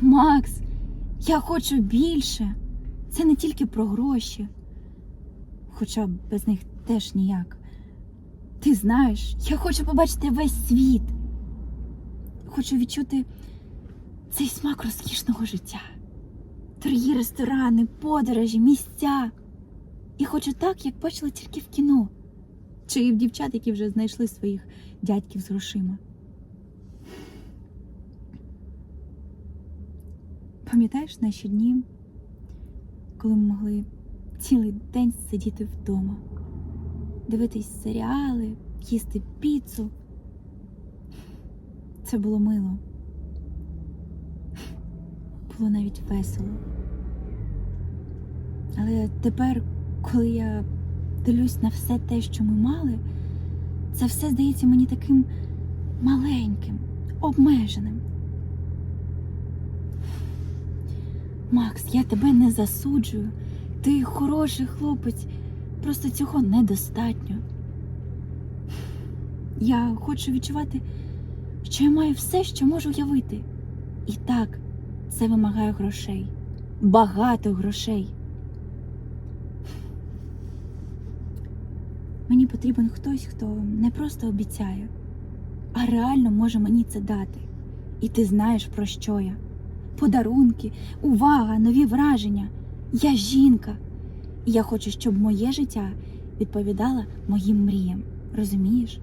Макс, я хочу більше. Це не тільки про гроші. Хоча без них теж ніяк. Ти знаєш, я хочу побачити весь світ. Хочу відчути цей смак розкішного життя. Дорогі ресторани, подорожі, місця. І хочу так, як бачила тільки в кіно. Чи в дівчат, які вже знайшли своїх дядьків з грошима. Пам'ятаєш наші дні, коли ми могли цілий день сидіти вдома, дивитись серіали, їсти піцу. Це було мило. Було навіть весело. Але тепер, коли я дивлюсь на все те, що ми мали, це все здається мені таким маленьким, обмеженим. Макс, я тебе не засуджую. Ти хороший хлопець, просто цього недостатньо. Я хочу відчувати, що я маю все, що можу уявити. І так, це вимагає грошей. Багато грошей. Мені потрібен хтось, хто не просто обіцяє, а реально може мені це дати. І ти знаєш, про що я. Подарунки, увага, нові враження. Я жінка. І я хочу, щоб моє життя відповідало моїм мріям. Розумієш?